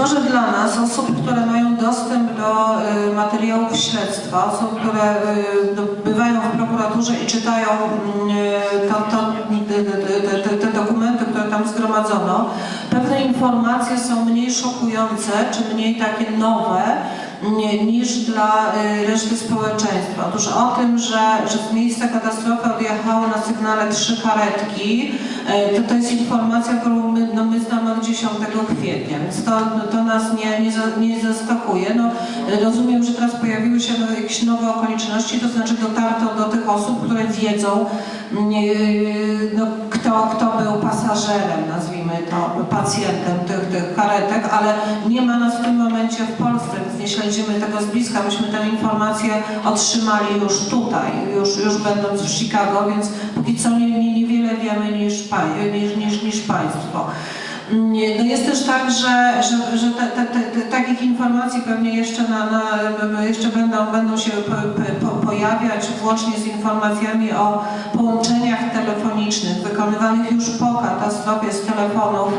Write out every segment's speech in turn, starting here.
może dla nas, osób, które mają dostęp do y, materiałów śledztwa, osób, które y, do, bywają w prokuraturze i czytają y, te, dokumenty, które tam zgromadzono, pewne informacje są mniej szokujące, czy mniej takie nowe, niż dla y, reszty społeczeństwa. Otóż o tym, że, że z miejsca katastrofy odjechały na sygnale trzy karetki, y, to, to jest informacja, którą my, no, my znamy od 10 kwietnia, więc to, no, to nas nie, nie, nie zaskakuje. No, rozumiem, że teraz pojawiły się no, jakieś nowe okoliczności, to znaczy dotarto do tych osób, które wiedzą, y, no, kto, kto był pasażerem, nazwijmy to, pacjentem tych, tych karetek, ale nie ma nas w tym momencie nie śledzimy tego z bliska. Myśmy tę informację otrzymali już tutaj, już, już będąc w Chicago, więc póki co nie, nie, niewiele wiemy niż, niż, niż, niż Państwo. No jest też tak, że, że, że te, te, te, takich informacji pewnie jeszcze, na, na, jeszcze będą, będą się po, po, pojawiać, włącznie z informacjami o połączeniach telefonicznych wykonywanych już po katastrofie z telefonów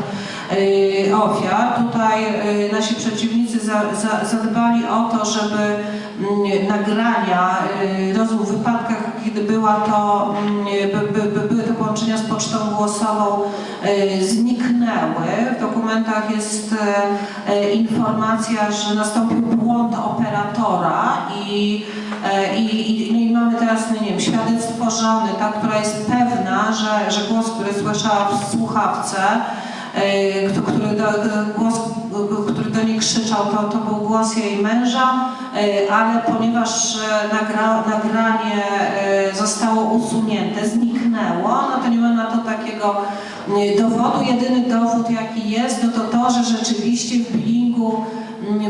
yy, ofiar. Tutaj yy, nasi przeciwnicy za, za, zadbali o to, żeby mm, nagrania rozmów w wypadkach, kiedy była to, mm, by, by, by, były to połączenia z pocztą głosową, yy, zniknęły. W dokumentach jest e, e, informacja, że nastąpił błąd operatora i, e, i, i, no i mamy teraz, no nie wiem, świadectwo żony, ta, która jest pewna, że, że głos, który słyszała w słuchawce, który głos, który niej krzyczał, to, to był głos jej męża, e, ale ponieważ e, nagra, nagranie e, zostało usunięte, zniknęło, no to nie ma na to takiego dowodu. Jedyny dowód jaki jest, no to to, że rzeczywiście w bilingu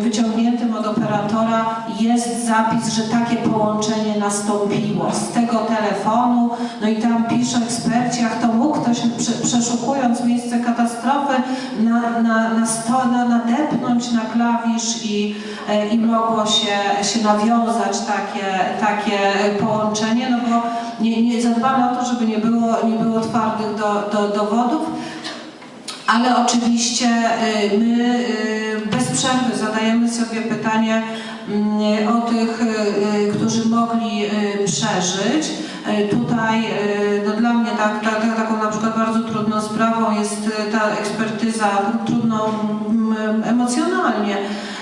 wyciągniętym od operatora jest zapis, że takie połączenie nastąpiło z tego telefonu, no i tam pisze eksperci, jak to mógł ktoś prze, przeszukując miejsce katastrofy na, na, na, sto, na nadepnąć na klawisz i, e, i mogło się, się nawiązać takie, takie połączenie, no bo nie, nie zadbano o to, żeby nie było, nie było twardych do, do, dowodów. Ale oczywiście y, my y, bez przerwy zadajemy sobie pytanie mm, o tych, którzy mogli przeżyć. Tutaj no dla mnie tak, tak, jest y, ta ekspertyza, trudną mm, emocjonalnie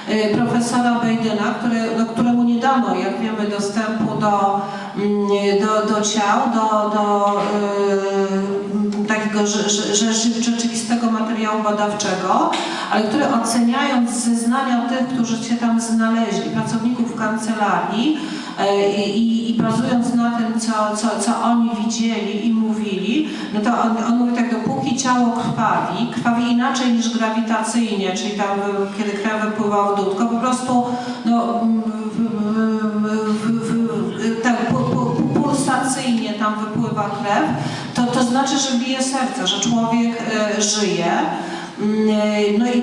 y, profesora Bejdyna, który, no, któremu nie dano, jak wiemy, dostępu do, mm, do, do ciał, do, do y, takiego rzeczywistego materiału badawczego, ale który oceniając zeznania tych, którzy się tam znaleźli, pracowników kancelarii i, i bazując na tym, co, co, co oni widzieli i mówili, no to on, on mówi tak, dopóki ciało krwawi, krwawi inaczej niż grawitacyjnie, czyli tam kiedy krew wypływa w dół, tylko po prostu no, mm, tak, pu, pu, pu, pulsacyjnie tam wypływa krew, to, to znaczy, że bije serce, że człowiek e, żyje. Mm, e, No i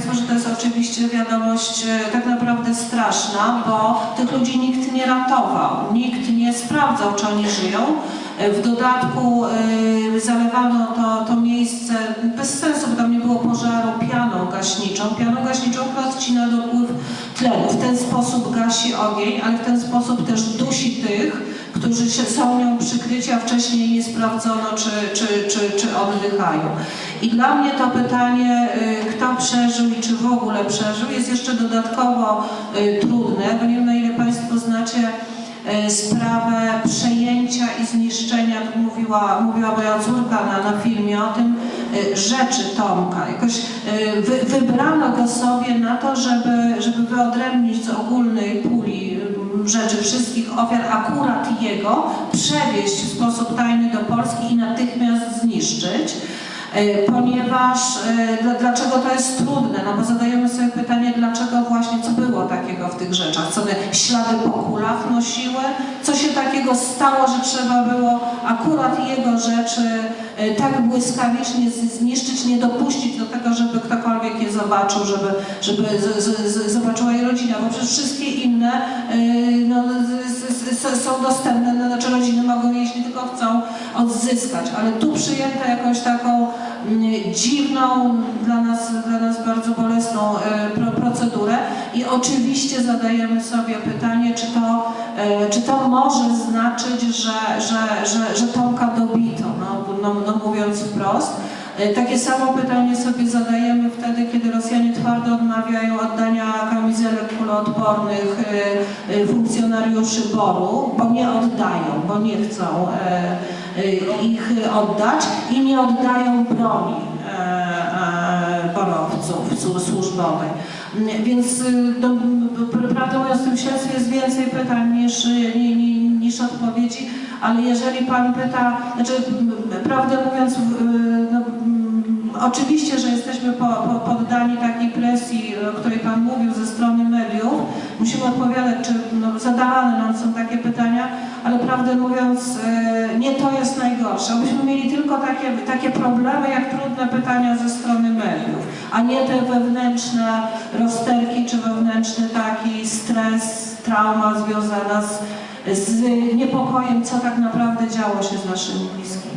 Państwu, że to jest oczywiście wiadomość e, tak naprawdę straszna, bo tych ludzi nikt nie ratował, nikt nie sprawdzał, czy oni żyją. E, W dodatku e, zalewano to, to miejsce bez sensu, bo tam nie było pożaru pianą gaśniczą. Pianą gaśniczą, która odcina dopływ tlenu. W ten sposób gasi ogień, ale w ten sposób też dusi tych, którzy się, są nią przykryci, a wcześniej nie sprawdzono, czy, czy, czy, czy oddychają. I dla mnie to pytanie, y, kto przeżył i czy w ogóle przeżył, jest jeszcze dodatkowo y, trudne, bo nie wiem na ile Państwo znacie y, sprawę przejęcia i zniszczenia, tu mówiła, mówiła moja córka na, na filmie o tym, rzeczy Tomka. Jakoś wy, wybrano go sobie na to, żeby, żeby wyodrębnić z ogólnej puli rzeczy wszystkich ofiar, akurat jego, przewieźć w sposób tajny do Polski i natychmiast zniszczyć. E, Ponieważ, e, dla- dlaczego to jest trudne? No bo zadajemy sobie pytanie, dlaczego właśnie, co było takiego w tych rzeczach? Co one ślady po kulach nosiły? Co się takiego stało, że trzeba było akurat jego rzeczy tak błyskawicznie zniszczyć, nie dopuścić do tego, żeby ktokolwiek je zobaczył, żeby, żeby z, z, z, zobaczyła jej rodzina, bo przecież wszystkie inne e, no, są dostępne, no, znaczy rodziny mogą, jeśli tylko chcą, odzyskać, ale tu przyjęto jakąś taką mm, dziwną, dla nas, dla nas bardzo bolesną e, pro, procedurę i oczywiście zadajemy sobie pytanie, czy to, e, czy to może znaczyć, że, że, że, że Tomka dobito, no, no, no mówiąc wprost. E, Takie samo pytanie sobie zadajemy wtedy, kiedy Rosjanie twardo odmawiają oddania kamizelek kuloodpornych funkcjonariuszy BOR-u, bo nie oddają, bo nie chcą e, e, ich oddać i nie oddają broni e, borowców słu- służbowej. Mm, Więc pr- prawdę mówiąc w tym śledztwie jest więcej pytań niż, y, ni- ni- niż odpowiedzi, ale jeżeli Pan pyta, znaczy prawdę mówiąc, y, no, mm, oczywiście, że jesteśmy po, po, poddani takiej presji, o której Pan mówił, ze strony mediów. Musimy odpowiadać, czy no, zadawane nam są takie pytania, ale prawdę mówiąc, y, nie to jest najgorsze. Myśmy mieli tylko takie, takie problemy, jak trudne pytania ze strony mediów, a nie te wewnętrzne rozterki, czy wewnętrzny taki stres, trauma związana z, z niepokojem, co tak naprawdę działo się z naszymi bliskimi.